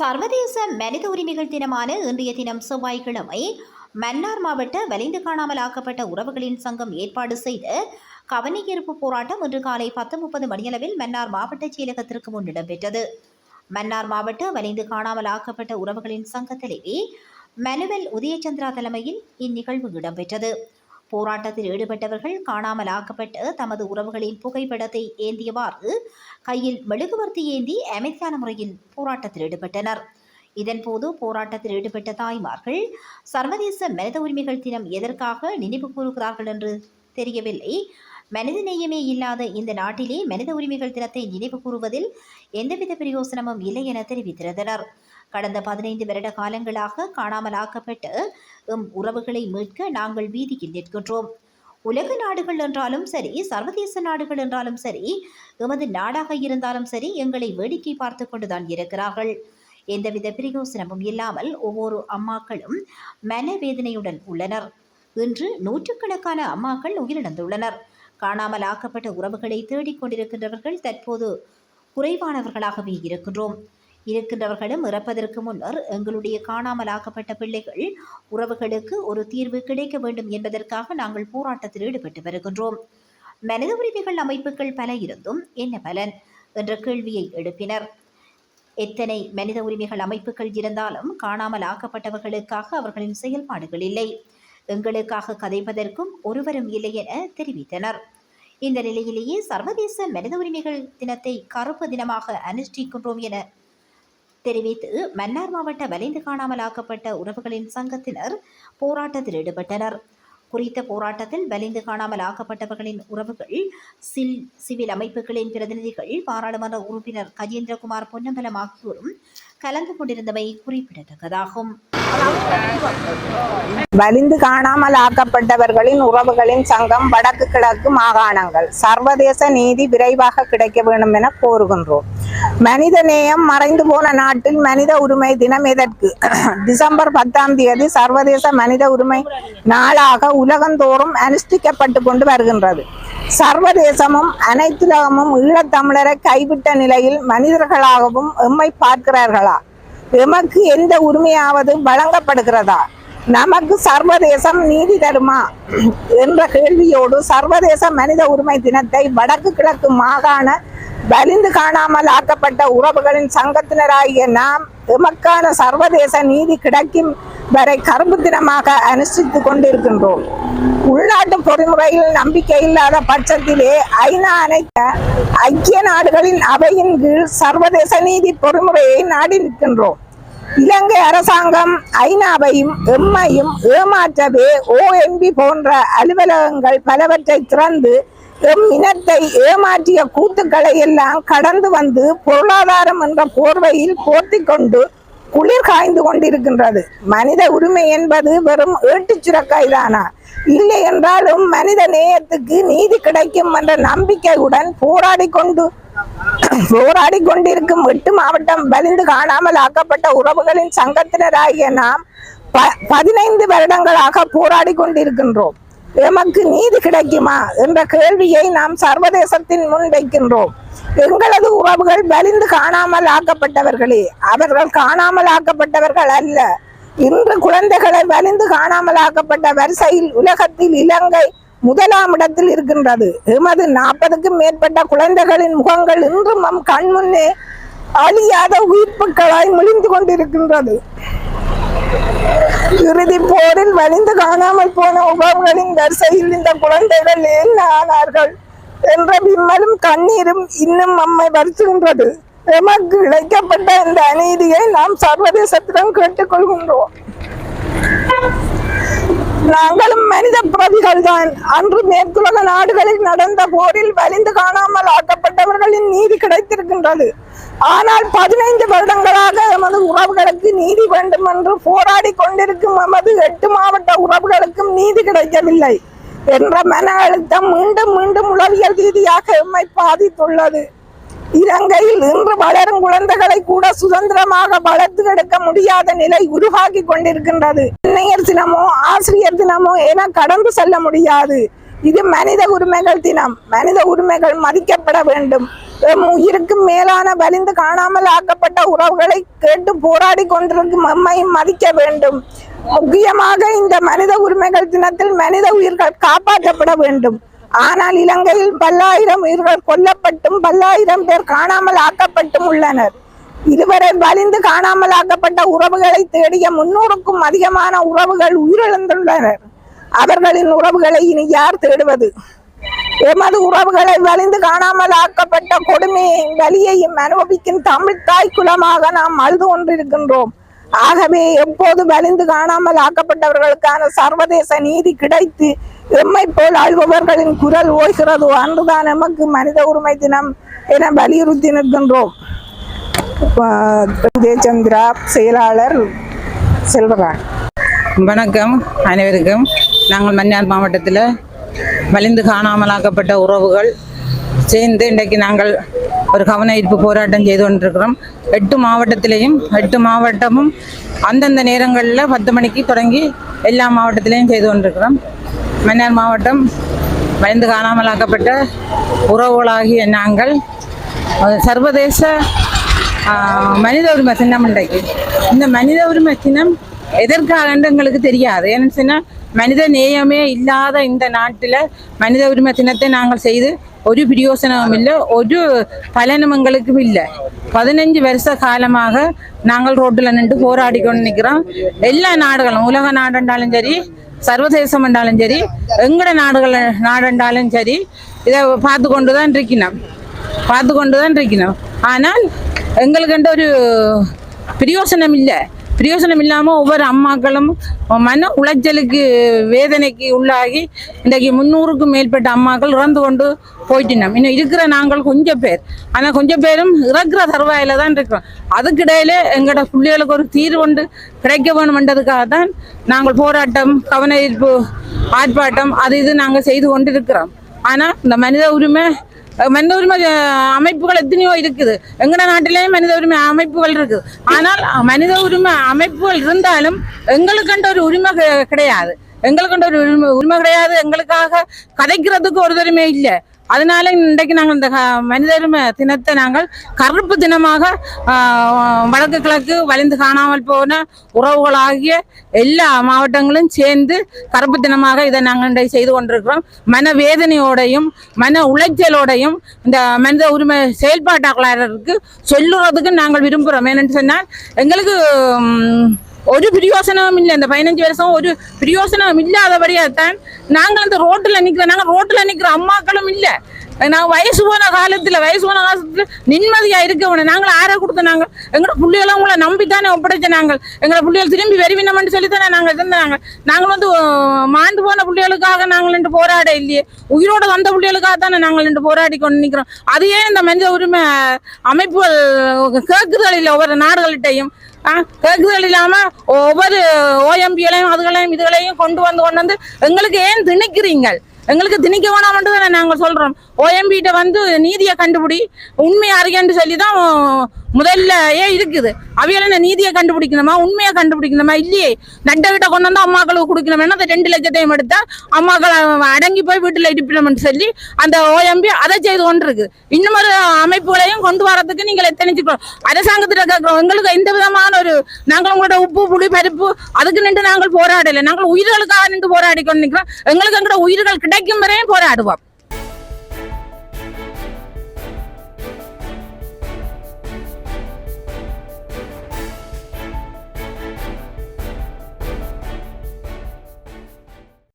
சர்வதேச மனித உரிமைகள் தினமான இன்றைய தினம் செவ்வாய்க்கிழமை மன்னார் மாவட்ட வலிந்து காணாமல் ஆக்கப்பட்ட உறவுகளின் சங்கம் ஏற்பாடு செய்த கவனியிருப்பு போராட்டம் இன்று காலை பத்து முப்பது மணியளவில் மன்னார் மாவட்ட செயலகத்திற்கு முன் இடம்பெற்றது. மன்னார் மாவட்ட வலிந்து காணாமல் ஆக்கப்பட்ட உறவுகளின் சங்க தலைவி மனுவல் உதயச்சந்திரா தலைமையில் இந்நிகழ்வு இடம்பெற்றது. போராட்டத்தில் ஈடுபட்டவர்கள் காணாமல் ஆக்கப்பட்ட தமது உறவுகளின் புகைப்படத்தை ஏந்தியவாறு கையில் மெழுகுவர்த்தி ஏந்தி அமைதியான முறையில் போராட்டத்தில் ஈடுபட்டனர். இதன்போது போராட்டத்தில் ஈடுபட்ட தாய்மார்கள் சர்வதேச மனித உரிமைகள் தினம் எதற்காக நினைவு கூறுகிறார்கள் என்று தெரியவில்லை. மனித நேயமே இல்லாத இந்த நாட்டிலே மனித உரிமைகள் தினத்தை நினைவு கூறுவதில் எந்தவித பிரயோசனமும் இல்லை என தெரிவித்திருந்தனர். கடந்த பதினைந்து வருட காலங்களாக காணாமலாக்கப்பட்டு எம் உறவுகளை மீட்க நாங்கள் வீதியில் நிற்கின்றோம். உலக நாடுகள் என்றாலும் சரி சர்வதேச நாடுகள் என்றாலும் சரி எமது நாடாக இருந்தாலும் சரி எங்களை வேடிக்கை பார்த்து கொண்டுதான் இருக்கிறார்கள். எந்தவித பிரயோசனமும் இல்லாமல் ஒவ்வொரு அம்மாக்களும் மனவேதனையுடன் உள்ளனர். இன்று நூற்றுக்கணக்கான அம்மாக்கள் உயிரிழந்துள்ளனர். காணாமல் ஆக்கப்பட்ட உறவுகளை தேடிக் கொண்டிருக்கின்றவர்கள் தற்போது குறைவானவர்களாகவே இருக்கின்றோம். இருக்கின்றவர்களும் இறப்பதற்கு முன்னர் எங்களுடைய காணாமல் ஆக்கப்பட்ட பிள்ளைகள் உறவுகளுக்கு ஒரு தீர்வு கிடைக்க வேண்டும் என்பதற்காக நாங்கள் போராட்டத்தில் ஈடுபட்டு வருகின்றோம். மனித உரிமைகள் அமைப்புகள் பல இருந்தும் என்ன பலன் என்ற கேள்வியை எழுப்பினர். எத்தனை மனித உரிமைகள் அமைப்புகள் இருந்தாலும் காணாமல் ஆக்கப்பட்டவர்களுக்காக அவர்களின் செயல்பாடுகள் இல்லை. எங்களுக்காக கதைப்பதற்கும் ஒருவரும் இல்லை என தெரிவித்தனர். இந்த நிலையிலேயே சர்வதேச மனித உரிமைகள் தினத்தை கருப்பு தினமாக அனுஷ்டிக்கின்றோம் என தெரிவித்து மன்னார் மாவட்ட வலைந்து காணாமலாக்கப்பட்ட உறவுகளின் சங்கத்தினர் போராட்டத்தில் ஈடுபட்டனர். குறித்த போராட்டத்தில் வலிந்து காணாமல் ஆக்கப்பட்டவர்களின் உறவுகள் சில் சிவில் அமைப்புகளின் பிரதிநிதிகள் பாராளுமன்ற உறுப்பினர் கஜேந்திரகுமார் பொன்னம்பலம் ஆகியோரும் கலந்து கொண்டிருந்தவை குறிப்பிடத்தக்கதாகும். வலிந்து காணாமல் ஆக்கப்பட்டவர்களின் உறவுகளின் சங்கம் வடக்கு கிழக்கு மாகாணங்கள். சர்வதேச நீதி விரைவாக கிடைக்க வேண்டும் என கோருகின்றோம். மனித நேயம் மறைந்து போன நாட்டில் மனித உரிமை தினம் எதற்கு? டிசம்பர் பத்தாம் தேதி சர்வதேச மனித உரிமை நாளாக உலகந்தோறும் அனுஷ்டிக்கப்பட்டு கொண்டு வருகின்றது. சர்வதேசமும் அனைத்துலகமும் ஈழத்தமிழரை கைவிட்ட நிலையில் மனிதர்களாகவும் எம்மை பார்க்கிறார்களா? எமக்கு எந்த உரிமையாவது வழங்கப்படுகிறதா? நமக்கு சர்வதேசம் நீதி தருமா? என்ற கேள்வியோடு சர்வதேச மனித உரிமை தினத்தை வடக்கு கிழக்கு மாகாண வலிந்து காணாமல் ஆக்கப்பட்ட உறவுகளின் சங்கத்தினராகிய நாம் எமக்கான சர்வதேச நீதி கிடைக்கும் வரை கரும்பு தினமாக அனுஷ்டித்துக் கொண்டிருக்கின்றோம். உள்நாட்டு பொறிமுறையில் நம்பிக்கை இல்லாத பட்சத்திலே ஐநா அனைத்த ஐக்கிய நாடுகளின் அவையின் கீழ் சர்வதேச நீதி பொறிமுறையை நாடி நிற்கின்றோம். இலங்கை அரசாங்கம் ஐநாவையும் எம்மையும் ஏமாற்றவே ஓஎம்பி போன்ற அலுவலகங்கள் பலவற்றை திறந்து எம் இனத்தை ஏமாற்றிய கூத்துக்களை எல்லாம் கடந்து வந்து பொருளாதாரம் என்ற போர்வையில் போர்த்தி கொண்டு குளிர் காய்ந்து கொண்டிருக்கின்றது. மனித உரிமை என்பது வெறும் ஏட்டுச் சுரக்காய் தானா இல்லை என்றாலும் மனித நேயத்துக்கு நீதி கிடைக்கும் என்ற நம்பிக்கையுடன் போராடி கொண்டு போராடி கொண்டிருக்கும் எட்டு மாவட்டம் வலிந்து காணாமல் ஆக்கப்பட்ட உறவுகளின் சங்கத்தினராகிய நாம் ப- பதினைந்து வருடங்களாக போராடி கொண்டிருக்கின்றோம். எமக்கு நீதி கிடைக்குமா என்ற கேள்வியை நாம் சர்வதேசத்தின் முன் வைக்கின்றோம். எங்களது உறவுகள் வலிந்து காணாமல் ஆக்கப்பட்டவர்களே. அவர்கள் காணாமல் ஆக்கப்பட்டவர்கள் அல்ல. இன்று குழந்தைகளை வலிந்து காணாமல் ஆக்கப்பட்ட வரிசையில் உலகத்தில் இலங்கை முதலாம் இடத்தில் இருக்கின்றது. எமது நாற்பதுக்கும் மேற்பட்ட குழந்தைகளின் முகங்கள் இன்றும் நம் கண் முன்னே அழியாத உயிர்ப்புகளாய் முழிந்து கொண்டிருக்கின்றது. இறுதி போரில் வலிந்து காணாமல் போன உபவர்களின் வரிசையில் இந்த குழந்தைகள் ஏன் ஆனார்கள்? என்ற விம்மலும் கண்ணீரும் இன்னும் நம்மை வருத்துகின்றது. எமக்கு இழைக்கப்பட்ட இந்த அநீதியை நாம் சர்வதேசத்திடம் கேட்டுக்கொள்கின்றோம். நாங்களும் மனித பிரதிகள் தான் அன்று மேற்குலக நாடுகளில் நடந்த போரில் வலிந்து காணாமல் ஆக்கப்பட்டவர்களின் நீதி கிடைத்திருக்கின்றது. ஆனால் பதினைந்து வருடங்களாக எமது உறவுகளுக்கு நீதி வேண்டும் என்று போராடி கொண்டிருக்கும் எமது எட்டு மாவட்ட உறவுகளுக்கும் நீதி கிடைக்கவில்லை என்ற மன அழுத்தம் மீண்டும் மீண்டும் உளவியல் ரீதியாக எம்மை பாதித்துள்ளது. இலங்கையில் இன்று வளரும் குழந்தைகளை கூட சுதந்திரமாக வளர்த்து எடுக்க முடியாத நிலை உருவாகி கொண்டிருக்கின்றது. இன்னையர் தினமோ ஆசிரியர் தினமோ என கடந்து செல்ல முடியாது. இது மனித உரிமைகள் தினம். மனித உரிமைகள் மதிக்கப்பட வேண்டும். உயிருக்கு மேலான வலிந்து காணாமல் ஆக்கப்பட்ட உறவுகளை கேட்டு போராடி கொண்டிருக்கும் எம்மையும் மதிக்க வேண்டும். முக்கியமாக இந்த மனித உரிமைகள் தினத்தில் மனித உயிர்கள் காப்பாற்றப்பட வேண்டும். ஆனால் இலங்கையில் பல்லாயிரம் உயிர்கள் கொல்லப்பட்டும் பல்லாயிரம் பேர் காணாமல் ஆக்கப்பட்டும் உள்ளனர். இதுவரை வலிந்து காணாமல் ஆக்கப்பட்ட உறவுகளை தேடிய முன்னூறுக்கும் அதிகமான உறவுகள் உயிரிழந்துள்ளனர். அவர்களின் உறவுகளை இனி யார் தேடுவது? எமது உறவுகளை வலிந்து காணாமல் ஆக்கப்பட்ட கொடுமையின் வலியையும் அனுபவிக்கும் தமிழ் தாய் குலமாக நாம் அழுது கொண்டிருக்கின்றோம். ஆகவே எப்போது வலிந்து காணாமல் ஆக்கப்பட்டவர்களுக்கான சர்வதேச நீதி கிடைத்து எம்மை போல் அழுபவர்களின் குரல் ஓய்கிறதோ அன்றுதான் எமக்கு மனித உரிமை தினம் என வலியுறுத்தி நிற்கின்றோம். ஆஹ் செயலாளர் செல்வராண் வணக்கம். அனைவருக்கும் நாங்கள் மன்னார் மாவட்டத்தில் வலிந்து காணாமலாக்கப்பட்ட உறவுகள் சேர்ந்து இன்றைக்கு நாங்கள் ஒரு கவன ஈர்ப்பு போராட்டம் செய்து கொண்டிருக்கிறோம். எட்டு மாவட்டத்திலையும் எட்டு மாவட்டமும் அந்தந்த நேரங்களில் பத்து மணிக்கு தொடங்கி எல்லா மாவட்டத்திலையும் செய்து கொண்டிருக்கிறோம். மன்னார் மாவட்டம் வலிந்து காணாமலாக்கப்பட்ட உறவுகளாகிய நாங்கள் சர்வதேச மனித உரிமை சின்னம் இன்றைக்கு. இந்த மனித உரிமை சின்னம் எதற்காக எங்களுக்கு தெரியாது. ஏன்னு சொன்னால் மனித நேயமே இல்லாத இந்த நாட்டில் மனித உரிமை தினத்தை நாங்கள் செய்து ஒரு பிரயோசனமும் இல்லை ஒரு பலனும் எங்களுக்கும் இல்லை. பதினஞ்சு வருஷ காலமாக நாங்கள் ரோட்டில் நின்று போராடி கொண்டு நிற்கிறோம் எல்லா நாடுகளும் உலக நாடுண்டாலும் சரி சர்வதேசம் என்றாலும் சரி எங்கட நாடுகள் நாடுண்டாலும் சரி இதை பார்த்து கொண்டு தான் இருக்கணும் பார்த்து கொண்டு தான் இருக்கணும் ஆனால் எங்களுக்குன்ற ஒரு பிரயோசனம் இல்லை. பிரயோசனம் இல்லாமல் ஒவ்வொரு அம்மாக்களும் மன உளைச்சலுக்கு வேதனைக்கு உள்ளாகி இன்றைக்கு முந்நூறுக்கும் மேற்பட்ட அம்மாக்கள் இறந்து கொண்டு போயிட்டினோம். இன்னும் இருக்கிற நாங்கள் கொஞ்சம் பேர். ஆனால் கொஞ்சம் பேரும் இறக்குற தருவாயில் தான் இருக்கிறோம். அதுக்கிடையில எங்களோட பிள்ளைகளுக்கு ஒரு தீர்வு ஒன்று கிடைக்க வேணுமென்றதுக்காக தான் நாங்கள் போராட்டம் கவன ஈர்ப்பு ஆர்ப்பாட்டம் அது இது நாங்கள் செய்து கொண்டு இருக்கிறோம் ஆனால் இந்த மனித உரிமை மனித உரிமை அமைப்புகள் எத்தனையோ இருக்குது. எங்கட நாட்டிலேயும் மனித உரிமை அமைப்புகள் இருக்குது. ஆனால் மனித உரிமை அமைப்புகள் இருந்தாலும் எங்களுக்குன்ற ஒரு உரிமை கிடையாது. எங்களுக்கு ஒரு உரிமை உரிமை கிடையாது. எங்களுக்காக கதைக்கிறதுக்கு ஒரு இல்லை. அதனால இன்றைக்கு நாங்கள் இந்த க- தினத்தை நாங்கள் கருப்பு தினமாக வடக்கு கிழக்கு வலிந்து காணாமல் போன உறவுகளாகிய எல்லா மாவட்டங்களும் சேர்ந்து கருப்பு தினமாக இதை நாங்கள் இன்றைக்கு செய்து கொண்டிருக்கிறோம். மன வேதனையோடையும் மன உளைச்சலோடையும் இந்த மனித உரிமை செயல்பாட்டாளருக்கு சொல்லுறதுக்கு நாங்கள் விரும்புகிறோம் ஏன்னு சொன்னால் எங்களுக்கு ஒரு பிரயோசனமும் இல்லை இந்த பதினஞ்சு வருஷம் ஒரு பிரயோசனம் இல்லாதபடியாகத்தான் நாங்கள் அந்த ரோட்டில் நிற்கிறோம் நாங்கள் ரோட்டில் நிற்கிற அம்மாக்களும் இல்லை நான் வயசு போன காலத்தில் வயசு போன காலத்தில் நிம்மதியாக இருக்கவனே நாங்கள் ஆற கொடுத்த நாங்கள். எங்களோட பிள்ளைகளும் உங்களை நம்பித்தானே ஒப்படைச்ச நாங்கள். எங்களை பிள்ளைகள் திரும்பி வருவினோம்னு சொல்லி தானே நாங்கள் இருந்தாங்க. நாங்கள் வந்து மாண்டு போன பிள்ளைகளுக்காக நாங்கள் நின்று போராட இல்லையே. உயிரோட வந்த பிள்ளைகளுக்காக தானே நாங்கள் நின்று போராடி கொண்டு நிற்கிறோம் அது ஏன் இந்த மனித உரிமை அமைப்புகள் கேட்குதல் இல்லை ஒவ்வொரு நாடுகள்கிட்டையும்? கேக்குதல் இல்லாம ஒவ்வொரு ஓஎம்பிகளையும் அதுகளையும் இதுகளையும் கொண்டு வந்து கொண்டு வந்து எங்களுக்கு ஏன் திணிக்கிறீங்க எங்களுக்கு திணிக்க வேணாம்ன்றது தானே நாங்கள் சொல்றோம் ஓஎம்பிகிட்ட வந்து நீதியை கண்டுபிடி உண்மையை அறியன்னு சொல்லி தான் முதல்ல ஏன் இருக்குது. அவையில என்ன நீதியை கண்டுபிடிக்கணுமா? உண்மையை கண்டுபிடிக்கணுமா? இல்லையே. நட்டகிட்ட கொண்டு வந்து அம்மாக்களுக்கு கொடுக்கணும்னா அந்த ரெண்டு லட்சத்தையும் எடுத்தா அம்மாக்கள் அடங்கி போய் வீட்டில் இருப்பிடணும்னு சொல்லி அந்த ஓஎம்பி அதை செய்து கொண்டு இருக்கு இன்னும் ஒரு அமைப்புகளையும் கொண்டு வரதுக்கு நீங்கள் எத்தனைச்சுக்கிறோம் அரசாங்கத்தில் கேட்கிறோம். எங்களுக்கு எந்த விதமான ஒரு நாங்கள் உங்களோட உப்பு புளி பருப்பு அதுக்கு நின்று நாங்கள் போராடலை. நாங்கள் உயிர்களுக்காக நின்று போராடி கொண்டு நிற்கிறோம் எங்களுக்கு எங்களோட உயிர்கள் கிடைக்கும் வரையும் போராடுவோம்.